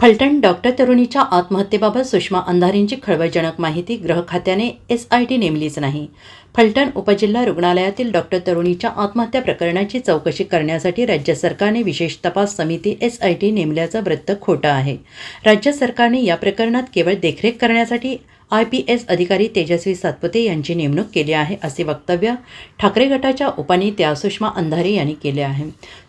Phaltan doctor तरुणीच्या आत्महत्येबाबत सुषमा अंधारींची खळबळजनक माहिती ग्रह खात्याने एस आय टी नेमलीच नाही. फलटण उपजिल्हा रुग्णालयातील डॉक्टर तरुणीच्या आत्महत्या प्रकरणाची चौकशी करण्यासाठी राज्य सरकारने विशेष तपास समिती एस आय टी नेमल्याचं वृत्त खोटं आहे. राज्य सरकारने या प्रकरणात केवळ देखरेख करण्यासाठी आय पी एस अधिकारी तेजस्वी सातपुते यांची नेमणूक केली आहे असे वक्तव्य ठाकरे गटाच्या उपनेत्या सुषमा अंधारे यांनी केले आहे.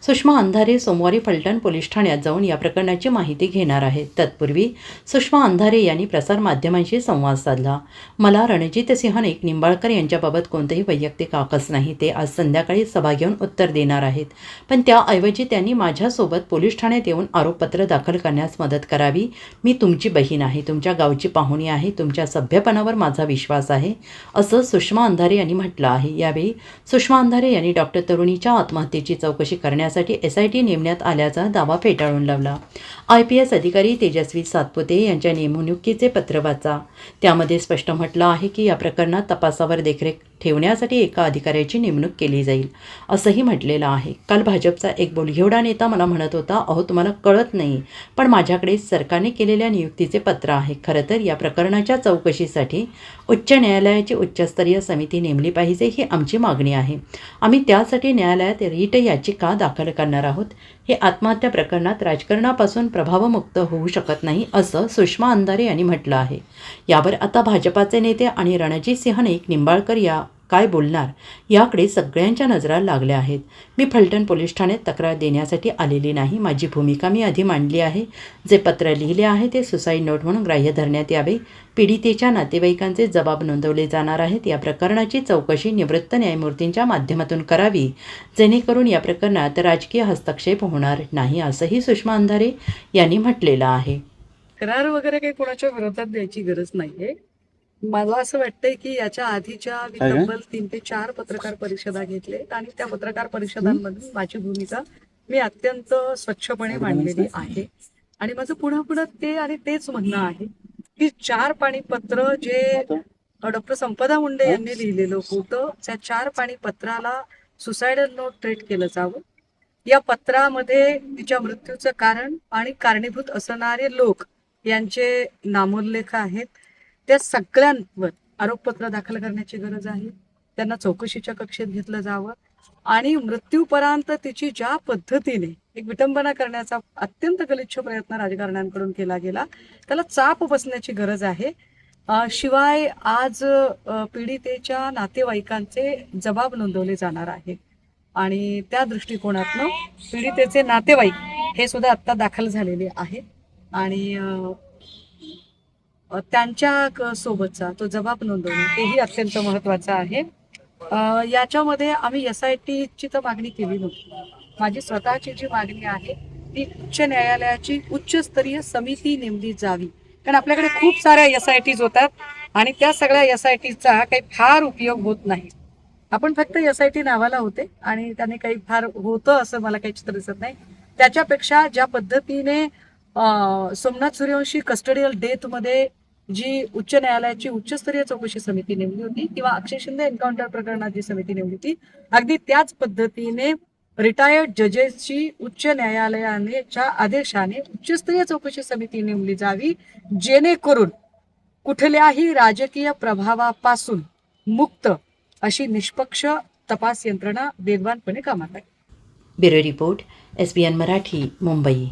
सुषमा अंधारे सोमवारी फलटण पोलीस ठाण्यात जाऊन या प्रकरणाची माहिती घेणार आहेत तत्पूर्वी सुषमा अंधारे यांनी प्रसारमाध्यमांशी संवाद साधला. मला रणजित सिंह नाईक निंबाळकर यांच्याबाबत कोणतेही वैयक्तिक आकस नाही. ते आज संध्याकाळी सभा घेऊन उत्तर देणार आहेत. पण त्याऐवजी त्यांनी माझ्यासोबत पोलीस ठाण्यात येऊन आरोपपत्र दाखल करण्यास मदत करावी. मी तुमची बहीण आहे. तुमच्या गावची पाहुणी आहे. तुमच्या सभ्यपणावर माझा विश्वास आहे असं सुषमा अंधारे यांनी म्हटलं आहे. यावेळी सुषमा अंधारे यांनी डॉक्टर तरुणीच्या आत्महत्येची चौकशी करण्यासाठी एस आय टी नेमण्यात आल्याचा दावा फेटाळून लावला. आय पी एस अधिकारी तेजस्वी सातपुते यांच्या नेमणुकीचे पत्र वाचा. त्यामध्ये स्पष्ट म्हटलं आहे की या प्रकरणात तपासावर देखरेख ठेवण्यासाठी एका अधिकाऱ्याची नेमणूक केली जाईल असंही म्हटलेलं आहे. काल भाजपचा एक बोलघेवडा नेता मला म्हणत होता अहो तुम्हाला कळत नाही पण माझ्याकडे सरकारने केलेल्या नियुक्तीचे पत्र आहे. खरं तर या प्रकरणाच्या चौकशीसाठी उच्च न्यायालयाची उच्चस्तरीय समिती नेमली पाहिजे ही आमची मागणी आहे. आम्ही त्यासाठी न्यायालयात रीट याचिका दाखल करणार आहोत. हे आत्महत्या प्रकरणात राजकारणापासून प्रभावमुक्त होऊ शकत नाही असं सुषमा अंधारे यांनी म्हटलं आहे. यावर आता भाजपाचे नेते आणि रणजित सिंह नाईक निंबाळकर या काय बोलणार? याकडे सगळ्यांच्या नजरा लागल्या आहेत. मी फलटण पोलीस ठाण्यात तक्रार देण्यासाठी आलेली नाही. माझी भूमिका मी आधी मांडली आहे. जे पत्र लिहिले आहे ते सुसाईड नोट म्हणून ग्राह्य धरण्यात यावे. पीडितेच्या नातेवाईकांचे जबाब नोंदवले जाणार आहेत. या प्रकरणाची चौकशी निवृत्त न्यायमूर्तींच्या माध्यमातून करावी. जेणेकरून या प्रकरणात राजकीय हस्तक्षेप होणार नाही असंही सुषमा अंधारे यांनी म्हटलेलं आहे. करार वगैरे काही कोणाच्या विरोधात द्यायची गरज नाही आहे मला असं वाटतंय की याच्या आधीच्या मी? तब्बल तीन ते चार पत्रकार परिषदा घेतलेत आणि त्या पत्रकार परिषदांमध्ये माझी भूमिका मी अत्यंत स्वच्छपणे मांडलेली आहे. आणि माझं पुन्हा पुन्हा ते आणि तेच म्हणणं आहे की चार पाणीपत्र जे डॉक्टर संपदा मुंडे यांनी लिहिलेलं होतं त्या चार पाणीपत्राला सुसायडल नोट ट्रीट केलं जावं. या पत्रामध्ये तिच्या मृत्यूचं कारण आणि कारणीभूत असणारे लोक यांचे नामोल्लेख आहेत. त्या सगळ्यांवर आरोपपत्र दाखल करण्याची गरज आहे. त्यांना चौकशीच्या कक्षेत घेतलं जावं आणि मृत्यूपर्यंत तिची ज्या पद्धतीने एक विटंबना करण्याचा अत्यंत गलिच्छ प्रयत्न राजकारण्यांकडून केला गेला त्याला चाप बसण्याची गरज आहे. शिवाय आज पीडितेच्या नातेवाईकांचे जबाब नोंदवले जाणार आहे. आणि त्या दृष्टिकोनातनं पीडितेचे नातेवाईक हे सुद्धा आत्ता दाखल झालेले आहे आणि त्यांच्या क- सोबतचा तो जबाब नोंदवणे हेही अत्यंत महत्वाचं आहे. याच्यामध्ये आम्ही एस आय टीची तर मागणी केली नव्हती. माझी स्वतःची जी मागणी आहे ती उच्च न्यायालयाची उच्चस्तरीय समिती नेमली जावी. कारण आपल्याकडे खूप साऱ्या एस आय टीज होतात आणि त्या सगळ्या एस आय टीचा काही फार उपयोग होत नाही. आपण फक्त एस आय टी नावाला होते आणि त्याने काही फार होतं असं मला काही चित्र दिसत नाही. त्याच्यापेक्षा ज्या पद्धतीने सोमनाथ सूर्यवंशी कस्टडियल डेथमध्ये जी उच्च न्यायालयाची उच्चस्तरीय चौकशी समिती नेमली होती किंवा अक्षय शिंदे एन्काउंटर प्रकरणात जी समिती नेमली होती अगदी त्याच पद्धतीने रिटायर्ड जजेसची उच्च न्यायालयानेच्या आदेशाने उच्चस्तरीय चौकशी समिती नेमली जावी जेणेकरून कुठल्याही राजकीय प्रभावापासून मुक्त अशी निष्पक्ष तपास यंत्रणा वेगवानपणे कामात आहे bureau report S N Marathi Mumbai.